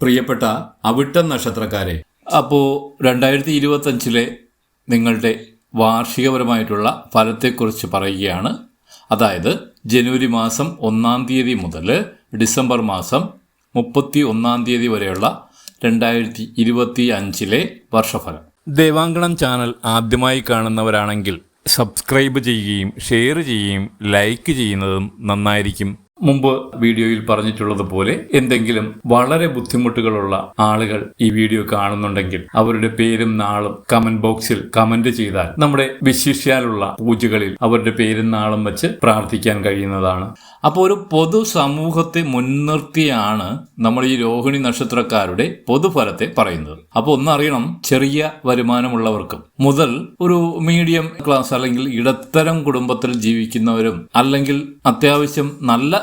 പ്രിയപ്പെട്ട അവിട്ടം നക്ഷത്രക്കാരെ അപ്പോൾ രണ്ടായിരത്തി ഇരുപത്തഞ്ചിലെ നിങ്ങളുടെ വാർഷികപരമായിട്ടുള്ള ഫലത്തെക്കുറിച്ച് പറയുകയാണ്. അതായത് ജനുവരി മാസം ഒന്നാം തീയതി മുതൽ ഡിസംബർ മാസം മുപ്പത്തി ഒന്നാം തീയതി വരെയുള്ള രണ്ടായിരത്തി ഇരുപത്തി അഞ്ചിലെ വർഷഫലം. ദേവാങ്കണം ചാനൽ ആദ്യമായി കാണുന്നവരാണെങ്കിൽ സബ്സ്ക്രൈബ് ചെയ്യുകയും ഷെയർ ചെയ്യുകയും ലൈക്ക് ചെയ്യുന്നതും നന്നായിരിക്കും. മുമ്പ് വീഡിയോയിൽ പറഞ്ഞിട്ടുള്ളതുപോലെ എന്തെങ്കിലും വളരെ ബുദ്ധിമുട്ടുകളുള്ള ആളുകൾ ഈ വീഡിയോ കാണുന്നുണ്ടെങ്കിൽ അവരുടെ പേരും നാളും കമന്റ് ബോക്സിൽ കമന്റ് ചെയ്താൽ നമ്മുടെ വിശിഷ്യാലുള്ള പൂജകളിൽ അവരുടെ പേരും നാളും വെച്ച് പ്രാർത്ഥിക്കാൻ കഴിയുന്നതാണ്. അപ്പോൾ ഒരു പൊതു സമൂഹത്തെ മുൻനിർത്തിയാണ് നമ്മൾ ഈ രോഹിണി നക്ഷത്രക്കാരുടെ പൊതുഫലത്തെ പറയുന്നത്. അപ്പോൾ ഒന്നറിയണം ചെറിയ വരുമാനമുള്ളവർക്കും മുതൽ ഒരു മീഡിയം ക്ലാസ് അല്ലെങ്കിൽ ഇടത്തരം കുടുംബത്തിൽ ജീവിക്കുന്നവരും അല്ലെങ്കിൽ അത്യാവശ്യം നല്ല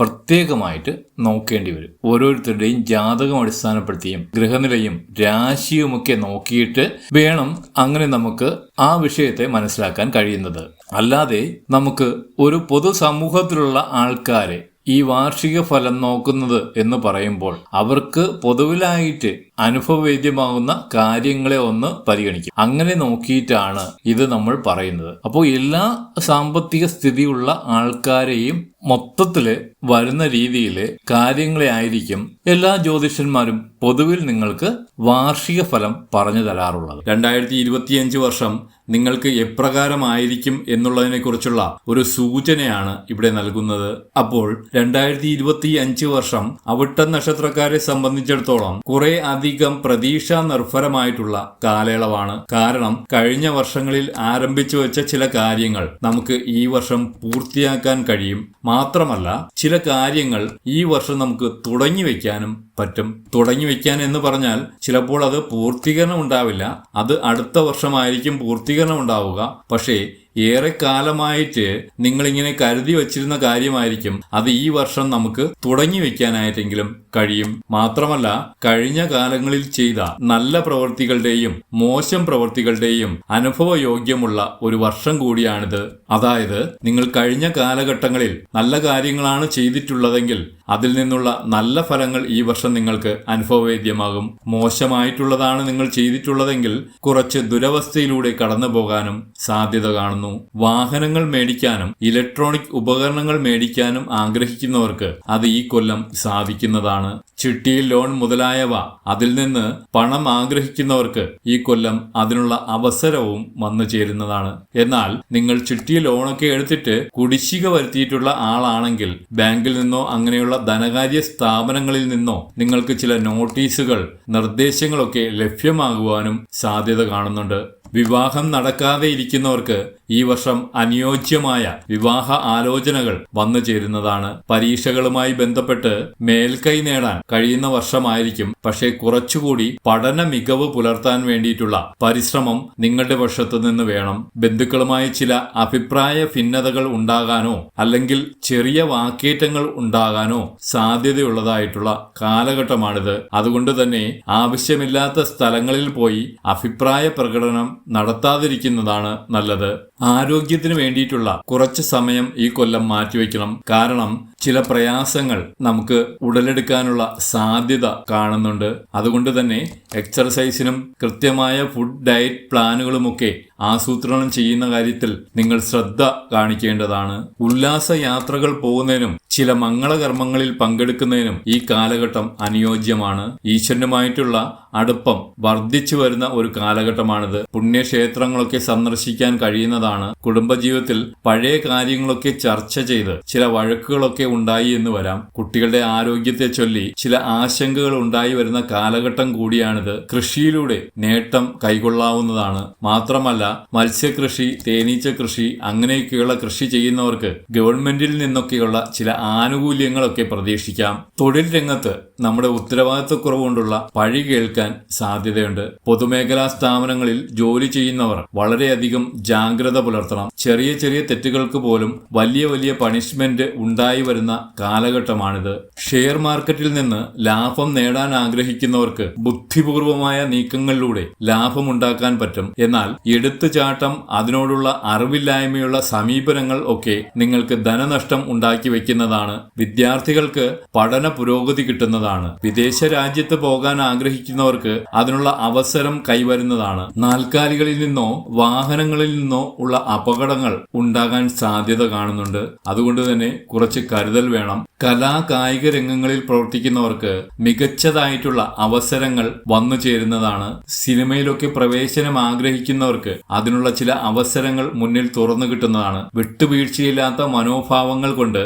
പ്രത്യേകമായിട്ട് നോക്കേണ്ടി വരും. ഓരോരുത്തരുടെയും ജാതകം അടിസ്ഥാനപ്പെടുത്തിയും ഗ്രഹനിലയും രാശിയുമൊക്കെ നോക്കിയിട്ട് വേണം അങ്ങനെ നമുക്ക് ആ വിഷയത്തെ മനസ്സിലാക്കാൻ കഴിയുന്നത്. അല്ലാതെ നമുക്ക് ഒരു പൊതുസമൂഹത്തിലുള്ള ആൾക്കാരെ ഈ വാർഷിക ഫലം നോക്കുന്നത് എന്ന് പറയുമ്പോൾ അവർക്ക് പൊതുവിലായിട്ട് അനുഭവവേദ്യമാകുന്ന കാര്യങ്ങളെ ഒന്ന് പരിഗണിക്കും. അങ്ങനെ നോക്കിയിട്ടാണ് ഇത് നമ്മൾ പറയുന്നത്. അപ്പോൾ എല്ലാ സാമ്പത്തിക സ്ഥിതിയുള്ള ആൾക്കാരെയും മൊത്തത്തിൽ വരുന്ന രീതിയിൽ കാര്യങ്ങളെ ആയിരിക്കും എല്ലാ ജ്യോതിഷന്മാരും പൊതുവിൽ നിങ്ങൾക്ക് വാർഷിക ഫലം പറഞ്ഞു തരാറുള്ളത്. രണ്ടായിരത്തി ഇരുപത്തിയഞ്ച് വർഷം നിങ്ങൾക്ക് എപ്രകാരമായിരിക്കും എന്നുള്ളതിനെ കുറിച്ചുള്ള ഒരു സൂചനയാണ് ഇവിടെ നൽകുന്നത്. അപ്പോൾ രണ്ടായിരത്തി ഇരുപത്തി അഞ്ച് വർഷം അവിട്ട നക്ഷത്രക്കാരെ സംബന്ധിച്ചിടത്തോളം കുറെ അധികം പ്രതീക്ഷ നിർഭരമായിട്ടുള്ള കാലയളവാണ്. കാരണം കഴിഞ്ഞ വർഷങ്ങളിൽ ആരംഭിച്ചു വെച്ച ചില കാര്യങ്ങൾ നമുക്ക് ഈ വർഷം പൂർത്തിയാക്കാൻ കഴിയും. മാത്രമല്ല ചില കാര്യങ്ങൾ ഈ വർഷം നമുക്ക് തുടങ്ങി വെക്കാനും പറ്റും. തുടങ്ങി വെക്കാൻ എന്ന് പറഞ്ഞാൽ ചിലപ്പോൾ അത് പൂർത്തീകരണം ഉണ്ടാവില്ല. അത് അടുത്ത വർഷമായിരിക്കും പൂർത്തീകരണം ഉണ്ടാവുക. പക്ഷേ ഏറെ കാലമായിട്ട് നിങ്ങളിങ്ങനെ കരുതി വച്ചിരുന്ന കാര്യമായിരിക്കും അത് ഈ വർഷം നമുക്ക് തുടങ്ങി വെക്കാനായിട്ടെങ്കിലും കഴിയും. മാത്രമല്ല കഴിഞ്ഞ കാലങ്ങളിൽ ചെയ്ത നല്ല പ്രവൃത്തികളുടെയും മോശം പ്രവൃത്തികളുടെയും അനുഭവയോഗ്യമുള്ള ഒരു വർഷം കൂടിയാണിത്. അതായത് നിങ്ങൾ കഴിഞ്ഞ കാലഘട്ടങ്ങളിൽ നല്ല കാര്യങ്ങളാണ് ചെയ്തിട്ടുള്ളതെങ്കിൽ അതിൽ നിന്നുള്ള നല്ല ഫലങ്ങൾ ഈ വർഷം നിങ്ങൾക്ക് അനുഭവവേദ്യമാകും. മോശമായിട്ടുള്ളതാണ് നിങ്ങൾ ചെയ്തിട്ടുള്ളതെങ്കിൽ കുറച്ച് ദുരവസ്ഥയിലൂടെ കടന്നു പോകാനും സാധ്യത കാണുന്നു. വാഹനങ്ങൾ മേടിക്കാനും ഇലക്ട്രോണിക് ഉപകരണങ്ങൾ മേടിക്കാനും ആഗ്രഹിക്കുന്നവർക്ക് അത് ഈ കൊല്ലം സാധിക്കുന്നതാണ്. ചിട്ടിയിൽ ലോൺ മുതലായവ. അതിൽ നിന്ന് പണം ആഗ്രഹിക്കുന്നവർക്ക് ഈ കൊല്ലം അതിനുള്ള അവസരവും വന്നു ചേരുന്നതാണ്. എന്നാൽ നിങ്ങൾ ചിട്ടി ലോണൊക്കെ എടുത്തിട്ട് കുടിശ്ശിക വരുത്തിയിട്ടുള്ള ആളാണെങ്കിൽ ബാങ്കിൽ നിന്നോ അങ്ങനെയുള്ള ധനകാര്യ സ്ഥാപനങ്ങളിൽ നിന്നോ നിങ്ങൾക്ക് ചില നോട്ടീസുകൾ നിർദ്ദേശങ്ങളൊക്കെ ലഭ്യമാകുവാനും സാധ്യത കാണുന്നുണ്ട്. വിവാഹം നടക്കാതെ ഇരിക്കുന്നവർക്ക് ഈ വർഷം അനുയോജ്യമായ വിവാഹ ആലോചനകൾ വന്നു ചേരുന്നതാണ്. പരീക്ഷകളുമായി ബന്ധപ്പെട്ട് മേൽക്കൈ നേടാൻ കഴിയുന്ന വർഷമായിരിക്കും. പക്ഷേ കുറച്ചുകൂടി പഠന മികവ് പുലർത്താൻ വേണ്ടിയിട്ടുള്ള പരിശ്രമം നിങ്ങളുടെ പക്ഷത്തു നിന്ന് വേണം. ബന്ധുക്കളുമായി ചില അഭിപ്രായ ഭിന്നതകൾ ഉണ്ടാകാനോ അല്ലെങ്കിൽ ചെറിയ വാക്കേറ്റങ്ങൾ ഉണ്ടാകാനോ സാധ്യതയുള്ളതായിട്ടുള്ള കാലഘട്ടമാണിത്. അതുകൊണ്ട് തന്നെ ആവശ്യമില്ലാത്ത സ്ഥലങ്ങളിൽ പോയി അഭിപ്രായ പ്രകടനം നടത്താതിരിക്കുന്നതാണ് നല്ലത്. ആരോഗ്യത്തിന് വേണ്ടിയിട്ടുള്ള കുറച്ച് സമയം ഈ കൊല്ലം മാറ്റിവെക്കണം. കാരണം ചില പ്രയാസങ്ങൾ നമുക്ക് ഉടലെടുക്കാനുള്ള സാധ്യത കാണുന്നുണ്ട്. അതുകൊണ്ട് തന്നെ എക്സർസൈസിനും കൃത്യമായ ഫുഡ് ഡയറ്റ് പ്ലാനുകളുമൊക്കെ ആസൂത്രണം ചെയ്യുന്ന കാര്യത്തിൽ നിങ്ങൾ ശ്രദ്ധ കാണിക്കേണ്ടതാണ്. ഉല്ലാസ യാത്രകൾ പോകുന്നതിനും ചില മംഗളകർമ്മങ്ങളിൽ പങ്കെടുക്കുന്നതിനും ഈ കാലഘട്ടം അനുയോജ്യമാണ്. ഈശ്വരനുമായിട്ടുള്ള അടുപ്പം വർദ്ധിച്ചു വരുന്ന ഒരു കാലഘട്ടമാണിത്. പുണ്യക്ഷേത്രങ്ങളൊക്കെ സന്ദർശിക്കാൻ കഴിയുന്നതാണ്. കുടുംബജീവിതത്തിൽ പഴയ കാര്യങ്ങളൊക്കെ ചർച്ച ചെയ്ത് ചില വഴക്കുകളൊക്കെ ഉണ്ടായി എന്ന് വരാം. കുട്ടികളുടെ ആരോഗ്യത്തെ ചൊല്ലി ചില ആശങ്കകൾ ഉണ്ടായി വരുന്ന കാലഘട്ടം കൂടിയാണിത്. കൃഷിയിലൂടെ നേട്ടം കൈകൊള്ളാവുന്നതാണ് മാത്രമല്ല മത്സ്യകൃഷി തേനീച്ച കൃഷി അങ്ങനെയൊക്കെയുള്ള കൃഷി ചെയ്യുന്നവർക്ക് ഗവൺമെന്റിൽ നിന്നൊക്കെയുള്ള ചില ആനുകൂല്യങ്ങളൊക്കെ പ്രതീക്ഷിക്കാം. തൊഴിൽ രംഗത്ത് നമ്മുടെ ഉത്തരവാദിത്വക്കുറവുകൊണ്ടുള്ള പഴി കേൾക്കാൻ സാധ്യതയുണ്ട്. പൊതുമേഖലാ സ്ഥാപനങ്ങളിൽ ജോലി ചെയ്യുന്നവർ വളരെയധികം ജാഗ്രത പുലർത്തണം. ചെറിയ ചെറിയ തെറ്റുകൾക്ക് പോലും വലിയ വലിയ പണിഷ്മെന്റ് ഉണ്ടായി വരുന്ന കാലഘട്ടമാണിത്. ഷെയർ മാർക്കറ്റിൽ നിന്ന് ലാഭം നേടാൻ ആഗ്രഹിക്കുന്നവർക്ക് ബുദ്ധിപൂർവമായ നീക്കങ്ങളിലൂടെ ലാഭമുണ്ടാക്കാൻ പറ്റും. എന്നാൽ എടുത്തുചാട്ടം അതിനോടുള്ള അറിവില്ലായ്മയുള്ള സമീപനങ്ങൾ ഒക്കെ നിങ്ങൾക്ക് ധനനഷ്ടം ഉണ്ടാക്കി വെക്കുന്നതാണ് വിദ്യാർത്ഥികൾക്ക് പഠന പുരോഗതി കിട്ടുന്നതാണ്. വിദേശ രാജ്യത്ത് പോകാൻ ആഗ്രഹിക്കുന്നവർക്ക് അതിനുള്ള അവസരം കൈവരുന്നതാണ്. നാൽക്കാലികളിൽ നിന്നോ വാഹനങ്ങളിൽ നിന്നോ ഉള്ള അപകടങ്ങൾ ഉണ്ടാകാൻ സാധ്യത കാണുന്നുണ്ട്. അതുകൊണ്ട് തന്നെ കുറച്ച് കരുതൽ വേണം. കലാ കായിക രംഗങ്ങളിൽ പ്രവർത്തിക്കുന്നവർക്ക് മികച്ചതായിട്ടുള്ള അവസരങ്ങൾ വന്നു ചേരുന്നതാണ്. സിനിമയിലൊക്കെ പ്രവേശനം ആഗ്രഹിക്കുന്നവർക്ക് അതിനുള്ള ചില അവസരങ്ങൾ മുന്നിൽ തുറന്നു കിട്ടുന്നതാണ്. വിട്ടുവീഴ്ചയില്ലാത്ത മനോഭാവങ്ങൾ കൊണ്ട്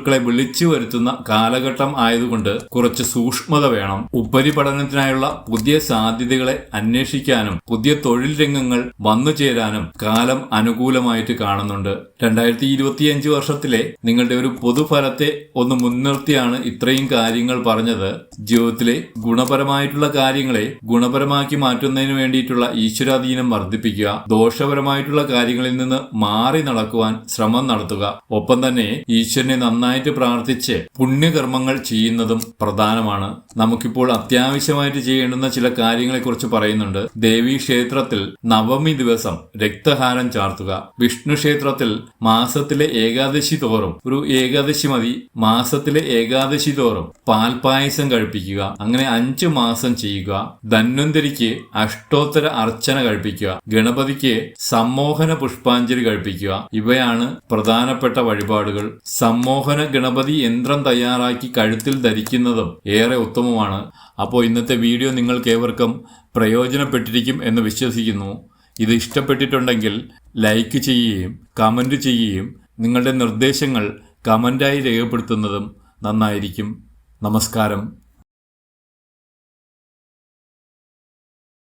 ശത്രുക്കളെ വിളിച്ചു വരുത്തുന്ന കാലഘട്ടം ആയതുകൊണ്ട് കുറച്ച് സൂക്ഷ്മത വേണം. ഉപരിപഠനത്തിനായുള്ള പുതിയ സാധ്യതകളെ അന്വേഷിക്കാനും പുതിയ തൊഴിൽ രംഗങ്ങൾ വന്നു ചേരാനും കാലം അനുകൂലമായിട്ട് കാണുന്നുണ്ട്. രണ്ടായിരത്തി ഇരുപത്തിയഞ്ച് വർഷത്തിലെ നിങ്ങളുടെ ഒരു പൊതുഫലത്തെ ഒന്ന് മുൻനിർത്തിയാണ് ഇത്രയും കാര്യങ്ങൾ പറഞ്ഞത്. ജീവിതത്തിലെ ഗുണപരമായിട്ടുള്ള കാര്യങ്ങളെ ഗുണപരമാക്കി മാറ്റുന്നതിന് വേണ്ടിയിട്ടുള്ള ഈശ്വരാധീനം വർദ്ധിപ്പിക്കുക ദോഷപരമായിട്ടുള്ള കാര്യങ്ങളിൽ നിന്ന് മാറി നടക്കുവാൻ ശ്രമം നടത്തുക. ഒപ്പം തന്നെ ഈശ്വരനെ നന്നായിട്ട് പ്രാർത്ഥിച്ച് പുണ്യകർമ്മങ്ങൾ ചെയ്യുന്നതും പ്രധാനമാണ്. നമുക്കിപ്പോൾ അത്യാവശ്യമായിട്ട് ചെയ്യേണ്ടുന്ന ചില കാര്യങ്ങളെക്കുറിച്ച് പറയുന്നുണ്ട്. ദേവീ ക്ഷേത്രത്തിൽ നവമി ദിവസം രക്തഹാരം ചാർത്തുക. വിഷ്ണു ക്ഷേത്രത്തിൽ മാസത്തിലെ ഏകാദശി തോറും ഒരു ഏകാദശി മതി. മാസത്തിലെ ഏകാദശി തോറും പാൽപായസം കഴിപ്പിക്കുക. അങ്ങനെ അഞ്ചു മാസം ചെയ്യുക. ധന്വന്തരിക്ക് അഷ്ടോത്തര അർച്ചന കഴിപ്പിക്കുക. ഗണപതിക്ക് സമ്മോഹന പുഷ്പാഞ്ജലി കഴിപ്പിക്കുക. ഇവയാണ് പ്രധാനപ്പെട്ട വഴിപാടുകൾ. സമ്മോഹന ഗണപതി യന്ത്രം തയ്യാറാക്കി കഴുത്തിൽ ധരിക്കുന്നതും ഏറെ ഉത്തമമാണ്. അപ്പോൾ ഇന്നത്തെ വീഡിയോ നിങ്ങൾക്ക് ഏവർക്കും പ്രയോജനപ്പെട്ടിരിക്കും എന്ന് വിശ്വസിക്കുന്നു. ഇത് ഇഷ്ടപ്പെട്ടിട്ടുണ്ടെങ്കിൽ ലൈക്ക് ചെയ്യുകയും കമന്റ് ചെയ്യുകയും നിങ്ങളുടെ നിർദ്ദേശങ്ങൾ കമന്റായി രേഖപ്പെടുത്തുന്നതും നന്നായിരിക്കും. നമസ്കാരം.